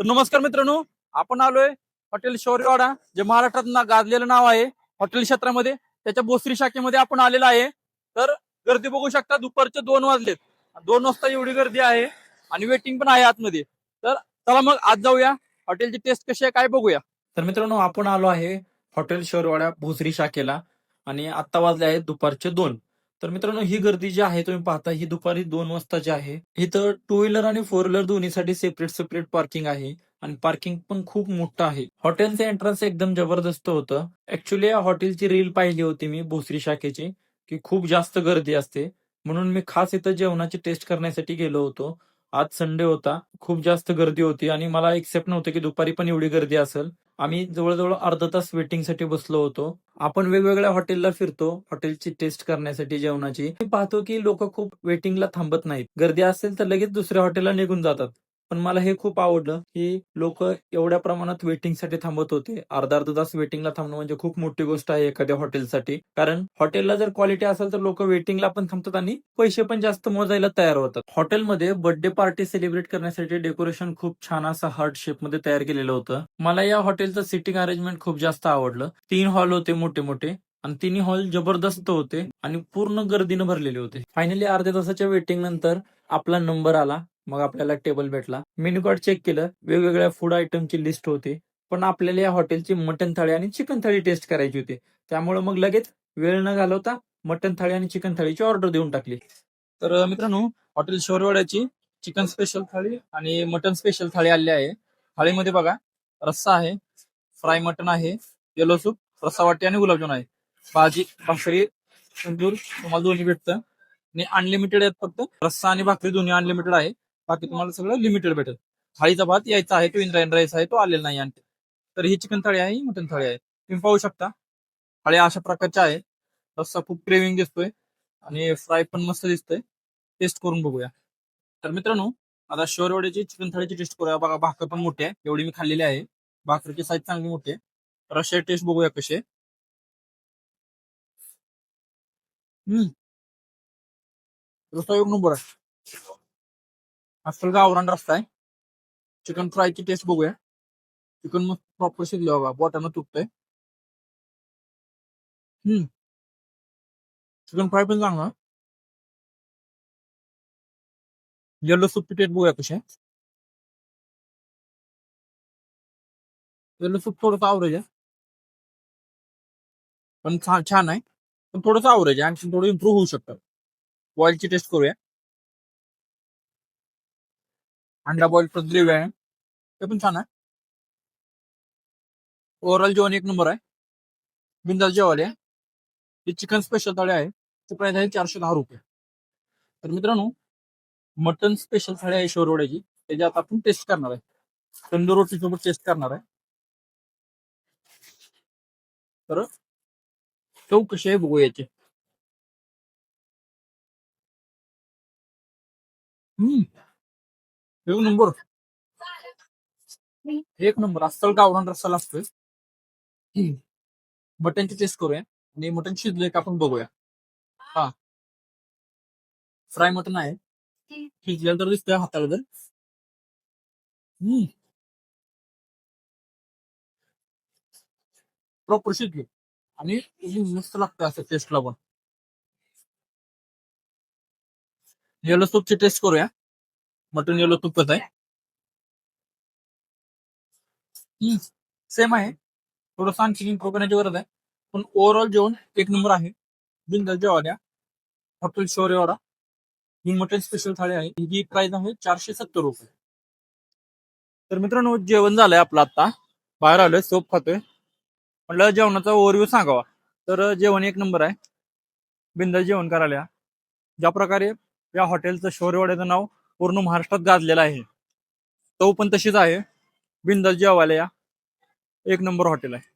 तर नमस्कार मित्रांनो आपण आलोय हॉटेल शौर्यवाडा जे महाराष्ट्रात ना गाजलेलं नाव आहे हॉटेल क्षेत्रामध्ये. त्याच्या बोसरी शाखेमध्ये आपण आलेलो आहे. तर गर्दी बघू शकता दुपारचे दोन वाजलेत. दोन वाजता एवढी गर्दी आहे आणि वेटिंग पण आहे आतमध्ये. तर चला मग आज जाऊया. हॉटेलची टेस्ट कशी आहे काय बघूया. तर मित्रांनो आपण आलो आहे हॉटेल शौर्यवाडा भोसरी शाखेला आणि आता वाजले आहेत दुपारचे दोन. तर मित्रांनो ही गर्दी जी आहे तुम्ही पाहता ही दुपारी दोन वाजताची आहे इथं टू व्हीलर आणि फोर व्हीलर दोन्हीसाठी सेपरेट सेपरेट पार्किंग आहे आणि पार्किंग पण खूप मोठं आहे. हॉटेलचं एंट्रन्स एकदम जबरदस्त होतं. ऍक्च्युली या हॉटेलची रील पाहिली होती मी भोसरी शाखेची की खूप जास्त गर्दी असते. म्हणून मी खास इथं जेवणाची टेस्ट करण्यासाठी गेलो होतो. आज संडे होता. खूप जास्त गर्दी होती आणि मला एक्सेप्ट नव्हतं की दुपारी पण एवढी गर्दी असेल. आम्ही जवळजवळ अर्धा तास वेटिंगसाठी बसलो होतो. आपण वेगवेगळ्या हॉटेलला फिरतो. हॉटेलची टेस्ट करण्यासाठी जेवणाची. मी पाहतो की लोक खूप वेटिंगला थांबत नाहीत. गर्दी असेल तर लगेच दुसऱ्या हॉटेलला निघून जातात. पण मला हे खूप आवडलं की लोक एवढ्या प्रमाणात वेटिंगसाठी थांबत होते. अर्धा अर्धा तास वेटिंगला थांबणं म्हणजे खूप मोठी गोष्ट आहे एखाद्या हॉटेलसाठी कारण हॉटेलला जर क्वालिटी असेल तर लोक वेटिंगला पण थांबतात आणि पैसे पण जास्त मोजायला तयार होतात. हॉटेलमध्ये बर्थडे पार्टी सेलिब्रेट करण्यासाठी डेकोरेशन खूप छान असं हार्ट शेपमध्ये तयार केलेलं होतं. मला या हॉटेलचं सिटिंग अरेंजमेंट खूप जास्त आवडलं. तीन हॉल होते मोठे मोठे आणि तिन्ही हॉल जबरदस्त होते आणि पूर्ण गर्दीनं भरलेले होते. फायनली अर्ध्या तासाच्या वेटिंग नंतर आपला नंबर आला. मग आपल्याला टेबल भेटला. मेन्यू कार्ड चेक केलं. वेगवेगळ्या फूड आयटमची लिस्ट होती. पण आपल्याला या हॉटेलची मटन थाळी आणि चिकन थाळी टेस्ट करायची होती. त्यामुळे मग लगेच वेळ न घालवता मटन थाळी आणि चिकन थाळीची ऑर्डर देऊन टाकली. तर मित्रांनो हॉटेल शोरवाड्याची चिकन स्पेशल थाळी आणि मटन स्पेशल थाळी आली आहे. थाळीमध्ये बघा रस्सा आहे फ्राय मटन आहे येलो सूप रस्सा वाटी आणि गुलाबजाम आहे. भाजी भाकरी तंदूर तुम्हाला दोन्ही भेटतं. आणि अनलिमिटेड आहेत फक्त. रस्सा आणि भाकरी दोन्ही अनलिमिटेड आहे. बाकी तुम्हाला सगळं लिमिटेड भेटेल. थाळीचा भात यायचा आहे तो इंद्रायण राईस आहे तो आलेला नाही आणते तर ही चिकन थाळी आहे ही मटन थाळी आहे. तुम्ही पाहू शकता. थाळी अशा प्रकारच्या आहे. रस्सा खूप क्रेविंग दिसतोय. आणि फ्राय पण मस्त दिसतोय. टेस्ट करून बघूया. तर मित्रांनो आता शोरवड्याची चिकन थाळीची टेस्ट करूया. बघा भाकर पण मोठी आहे. एवढी मी खाल्लेली आहे. भाकरीची साईज चांगली मोठी आहे. रशिया टेस्ट बघूया कशी आहे हम्म. रस्ता एक नंबर आहे. अस्सल गावरान रस्ता आहे. चिकन फ्रायची टेस्ट बघूया. चिकन मग प्रॉपर शिजलं बघा बोटानं तुटतंय. हम्म. चिकन फ्राय पण चांगला. येलो सूपची टेस्ट बघूया कशी येलो सूप थोडंसं आवरेज आहे. पण छान छान आहे. पण थोडंसं आवरेज आहे. आणखी थोडं इम्प्रूव्ह होऊ शकतं. बॉईलची टेस्ट करूया. अंडा बॉईल प्लस ग्रेव्ही आहे ते पण छान आहे. ओव्हरऑल जेवण एक नंबर आहे. बिंदास जेवाले ही चिकन स्पेशल थाळी आहे. ते प्राइस आहे चारशे दहा रुपये. तर मित्रांनो मटन स्पेशल थाळी आहे शोरवड्याची त्याची आता आपण टेस्ट करणार आहे. तंदूर रोटी सोबत टेस्ट करणार आहे. तर चव कशी आहे बघू याची. हम्म. एक नंबर. एक नंबर. अस्सल गावरान रस्सा लागतोय. मटनची टेस्ट करूया आणि मटन शिजलंय का आपण बघूया. हा. फ्राय मटन आहे. शिजलेलं तर दिसतोय हाताला तर हम्म. प्रॉपर शिजले. आणि मस्त लागतं असं टेस्टला पण. येलो सूपची टेस्ट करूया. मटन येलो तुपत आहे. सेम आहे. थोडंसं आणखी इम्प्रूव्ह करण्याची गरज आहे. पण ओव्हरऑल जेवण एक नंबर आहे. बिंदास जेवाड्या हॉटेल शौर्यवाडा ही मटन स्पेशल थाळी आहे. ही प्राइस आहे चारशे सत्तर रुपये. तर मित्रांनो जेवण झालंय आपलं आता. बाहेर आलोय सोप खातोय. म्हटलं जेवणाचा ओव्हरव्ह्यू सांगावा. तर जेवण एक नंबर आहे. बिंदल जेवण करायला ज्या प्रकारे या हॉटेलचं शौर्यवाड्याचं नाव पूर्ण महाराष्ट्रात गाजलेला आहे. तो पण तशीच आहे. बिंदास जेवायला या. एक नंबर हॉटेल आहे.